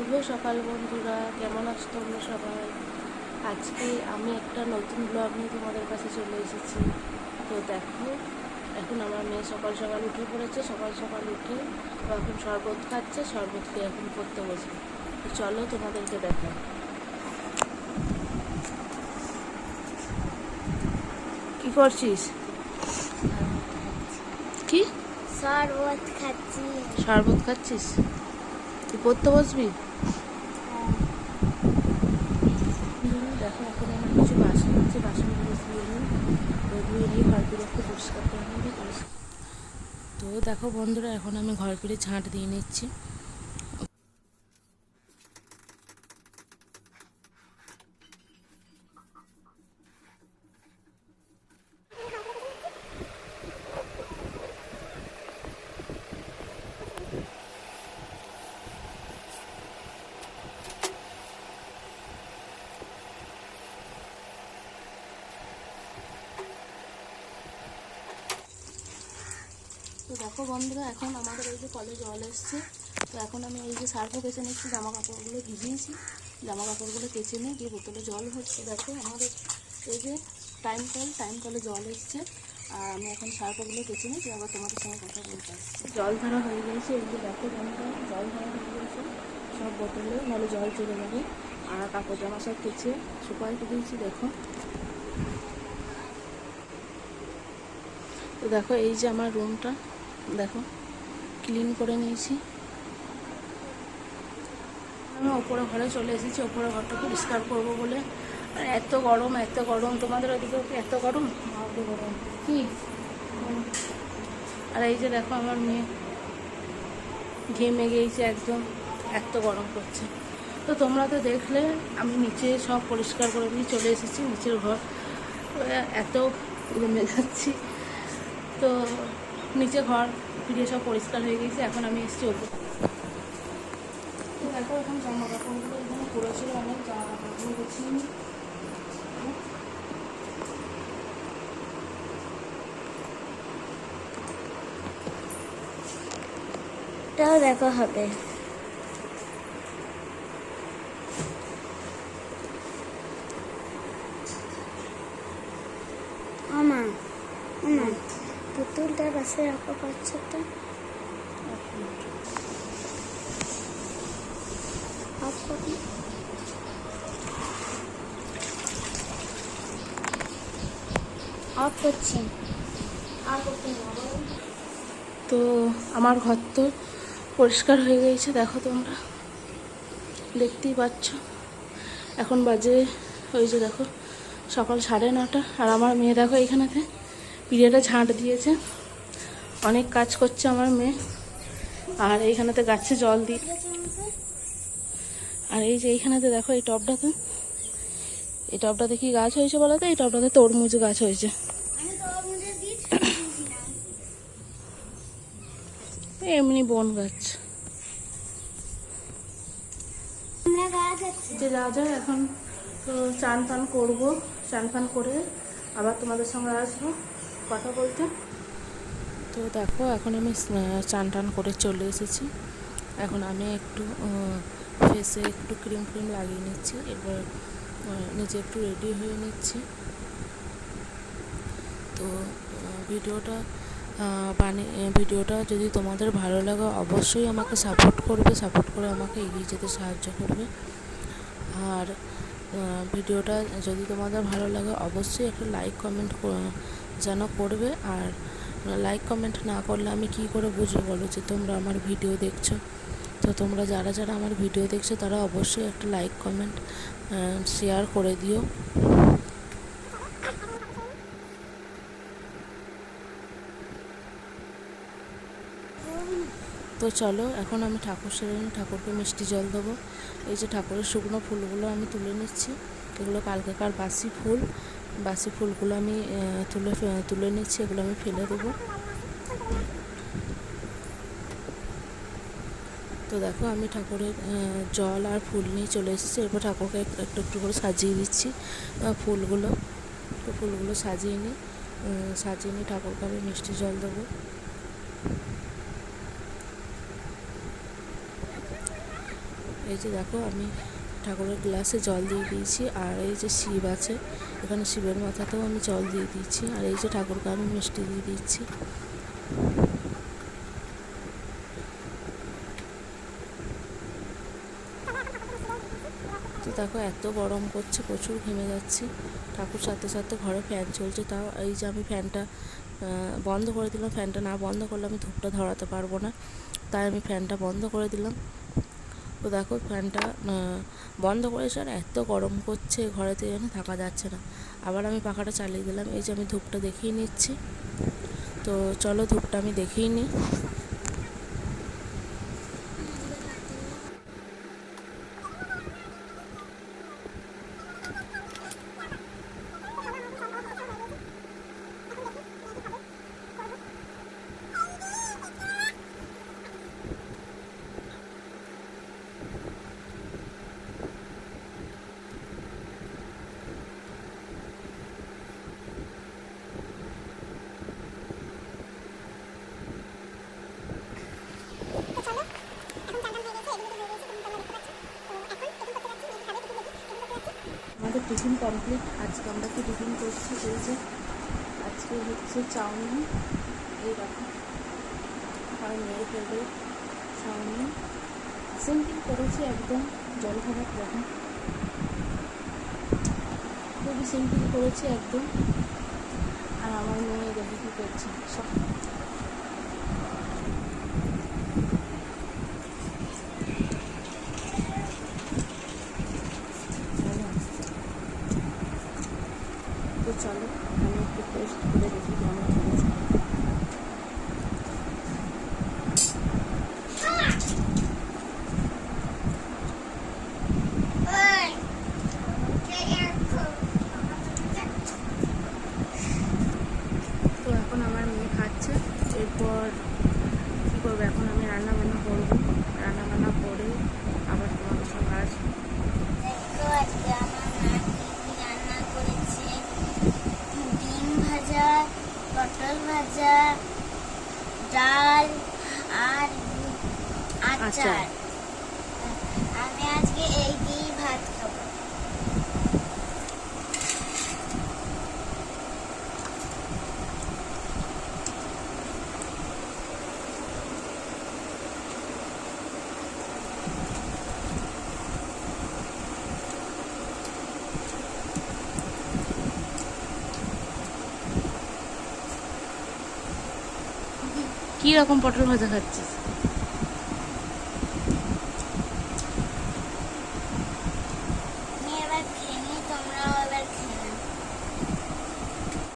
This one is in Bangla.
শুভ সকাল বন্ধুরা কেমন আছো তোমরা সবাই? আজকে আমি একটা নতুন ব্লগ নিয়ে তোমাদের কাছে চলে এসেছি। তো দেখো এখন আমার মেয়ে সকাল সকাল উঠে পড়েছে সকাল সকাল উঠে এখন শরবত খাচ্ছে শরবত খেয়ে এখন পড়তে বসে তো চলো তোমাদেরকে দেখাই। কি করছিস? কি? শরবত খাচ্ছি। শরবত খাচ্ছিস? তুই পড়তে বসবি দেখো এখন আমার কিছু বাসন আছে, বাসনগুলো ধুয়ে নিই। ধুয়ে নিয়ে ঘরগুলো একটু পরিষ্কার করে নিবি তো দেখো বন্ধুরা, এখন আমি ঘর ফিরে ঝাঁট দিয়ে নিচ্ছি। দেখো বন্ধুরা, এখন আমাদের এই যে কলে জল এসছে, তো এখন আমি এই যে সার্ফও কেচে নিচ্ছি জামা কাপড়গুলো ভিজিয়েছি জামা কাপড়গুলো কেচে নিয়ে দিয়ে বোতলে জল হচ্ছে দেখো আমাদের এই যে টাইম কল টাইম কলে জল এসছে, আর আমি এখন সার্ফগুলো কেচে নিই আবার তোমাদের সঙ্গে কথা বলতে আসছি। জল ধরা হয়ে গেছে এই যে দেখো বন্ধুরা, জল ধরা হয়ে গেছে সব বোতলে, নাহলে জল চলে যাবে। আর কাপড় জামা সব কেচে শুকাইতে দিয়েছি, দেখো। তো দেখো, এই যে আমার রুমটা দেখো ক্লিন করে নিয়েছি। আমি ওপরে ঘরে চলে এসেছি ওপরে ঘরটা পরিষ্কার করব বলে। আর এত গরম এত গরম। তোমাদের ওদিকেও কি এত গরম? আমাদের গরম। কি? আর এই যে দেখো আমার মেয়ে ঘেমে গিয়েছে একদম এত গরম করছে। তো তোমরা তো দেখলে আমি নিচে সব পরিষ্কার করে দিয়ে চলে এসেছি নিচের ঘর। এত ঘেমে যাচ্ছি। তো নিচে ঘর ফিরে সব পরিষ্কার হয়ে গেছে এখন আমি এসেছি ওপর। দেখো এখন জামা কাপড়গুলো এখানে পড়েছিল অনেক জামা কাপড়গুলো গেছি দেখা হবে আমা আমা পুতুলটা পাশে রাখা পাচ্ছে তো তো আমার ঘর তো পরিষ্কার হয়ে গেছে, দেখো তোমরা। দেখতেই পাচ্ছ। এখন বাজে ওই যে দেখো সকাল সাড়ে নটা, আর আমার মেয়ে দেখো এইখানেতে পিড়েটা ঝাঁট দিয়েছে। অনেক কাজ করছে আমার মেয়ে। আর এইখানেতে গাছে জল দিই আর এই যে এইখানেতে দেখো, এই টবটাতে এই টবটাতে কি গাছ হয়েছে বলো তো? এই টবটাতে তরমুজ গাছ হয়েছে। এমনি বন গাছ। যে যা যায় এখন তো চান পান করব। চান পান করে আবার তোমাদের সঙ্গে আসব কথা বলতে। তো দেখো এখন আমি চান টান করে চলে এসেছি। এখন আমি একটু ফেসে একটু ক্রিম ক্রিম লাগিয়ে নিচ্ছি আহ, নিজে একটু রেডি হয়ে নিচ্ছি। তো ভিডিওটা বানিয়ে ভিডিওটা যদি তোমাদের ভালো লাগে অবশ্যই আমাকে সাপোর্ট করবে সাপোর্ট করে আমাকে এগিয়ে যেতে সাহায্য করবে। আর ভিডিওটা যদি তোমাদের ভালো লাগে অবশ্যই একটা লাইক কমেন্ট যেন করবে। আর লাইক কমেন্ট না করলে আমি কি করে বুঝব বলো যে তোমরা আমার ভিডিও দেখছ? তো তোমরা যারা যারা আমার ভিডিও দেখছ তারা অবশ্যই একটা লাইক কমেন্ট শেয়ার করে দিও। তো চলো, এখন আমি ঠাকুর সেরে ঠাকুরকে মিষ্টি জল দেবো। এই যে ঠাকুরের শুকনো ফুলগুলো আমি তুলে নিচ্ছি। এগুলো কালকে কালকেকার বাসি ফুল। বাসি ফুলগুলো আমি তুলে তুলে নিচ্ছি, এগুলো আমি ফেলে দেবো। তো দেখো, আমি ঠাকুরের জল আর ফুল নিয়ে চলে এসেছি। এরপর ঠাকুরকে একটু একটু একটু করে সাজিয়ে দিচ্ছি ফুলগুলো। তো ফুলগুলো সাজিয়ে নিই সাজিয়ে নিয়ে ঠাকুরকে আমি মিষ্টি জল দেবো। এই যে দেখো, আমি ঠাকুরের গ্লাসে জল দিয়ে দিয়েছি, আর এই যে শিব আছে, এখানে শিবের মাথাতেও আমি জল দিয়ে দিয়েছি, আর এই যে ঠাকুরকে আমি মিষ্টি দিয়ে দিচ্ছি তো দেখো, এত গরম করছে প্রচুর ঘেমে যাচ্ছি। ঠাকুর সাথে সাথে ঘরে ফ্যান চলছে, তাও এই যে আমি ফ্যানটা বন্ধ করে দিলাম। ফ্যানটা না বন্ধ করলে আমি ধূপটা ধরাতে পারব না, তাই আমি ফ্যানটা বন্ধ করে দিলাম। তো দেখো ফ্যানটা বন্ধ করেছে আর এত গরম করছে ঘরেতে যেন থাকা যাচ্ছে না। আবার আমি পাখাটা চালিয়ে দিলাম, এই যে আমি ধূপটা দেখিয়ে নিচ্ছি। তো চলো ধূপটা আমি দেখিয়ে নিই। Tiffin complete. আজকে আমরা কি টিফিন করছি এই যে, আজকে হচ্ছে চাউমিন। এই দেখো আর মেয়ের ফেভারিট চাউমিন। সিম্পল করেছি একদম, জল খাবার দেখো খুবই সিম্পল করেছি একদম। আর আমার মেয়ে দেখো কী করছে? সব তো চলো, আমি একটু টেস্ট করে দেখি কেমন হয়েছে। এখন আমার মেয়ে খাচ্ছে, এরপর কী করব? এখন আমি রান্না বান্না করব রান্না বান্না করে আবার তোমাদের সঙ্গে আসব দেখো আজকে আমার মা কি রান্না করেছে ডিম ভাজা পটল ভাজা ডাল আর আচার। আমি আজকে এই দিয়েই কী রকম পটল ভাজা খাচ্ছিস?